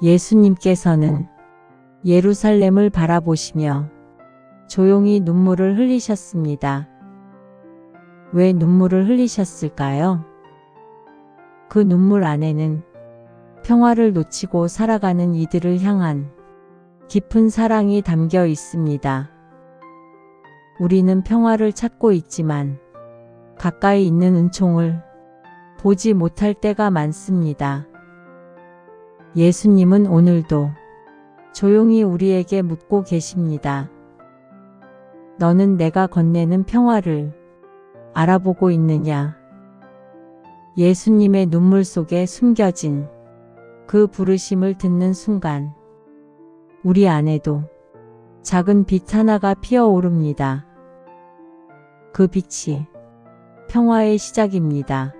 예수님께서는 예루살렘을 바라보시며 조용히 눈물을 흘리셨습니다. 왜 눈물을 흘리셨을까요? 그 눈물 안에는 평화를 놓치고 살아가는 이들을 향한 깊은 사랑이 담겨 있습니다. 우리는 평화를 찾고 있지만 가까이 있는 은총을 보지 못할 때가 많습니다. 예수님은 오늘도 조용히 우리에게 묻고 계십니다. 너는 내가 건네는 평화를 알아보고 있느냐? 예수님의 눈물 속에 숨겨진 그 부르심을 듣는 순간 우리 안에도 작은 빛 하나가 피어오릅니다. 그 빛이 평화의 시작입니다.